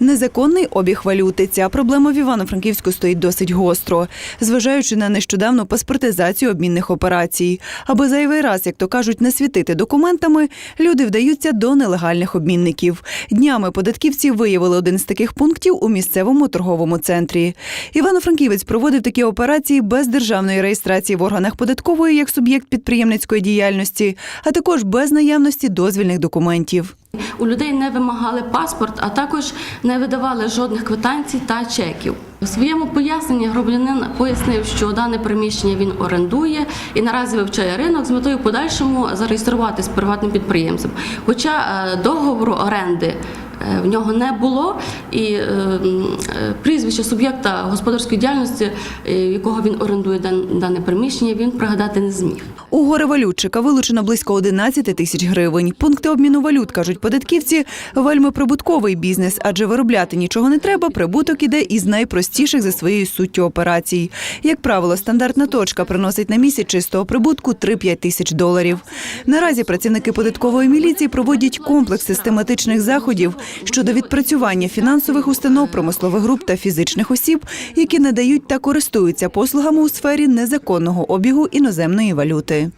Незаконний обіг валюти. Ця проблема в Івано-Франківську стоїть досить гостро, зважаючи на нещодавну паспортизацію обмінних операцій. Аби зайвий раз, як то кажуть, не світити документами, люди вдаються до нелегальних обмінників. Днями податківці виявили один з таких пунктів у місцевому торговому центрі. Івано-Франківець проводив такі операції без державної реєстрації в органах податкової як суб'єкт підприємницької діяльності, а також без наявності дозвільних документів. У людей не вимагали паспорт, а також не видавали жодних квитанцій та чеків. У своєму поясненні громадянин пояснив, що дане приміщення він орендує і наразі вивчає ринок з метою подальшому зареєструватись приватним підприємцем. Хоча е, договору оренди в нього не було, і е, е, прізвище суб'єкта господарської діяльності, е, якого він орендує дане приміщення, він пригадати не зміг. У горе-валютчика вилучено близько 11 тисяч гривень. Пункти обміну валют, кажуть податківці, вельми прибутковий бізнес, адже виробляти нічого не треба, прибуток іде із найпростіших за своєю суттю операцій. Як правило, стандартна точка приносить на місяць чистого прибутку 3-5 тисяч доларів. Наразі працівники податкової міліції проводять комплекс систематичних заходів щодо відпрацювання фінансових установ, промислових груп та фізичних осіб, які надають та користуються послугами у сфері незаконного обігу іноземної валюти.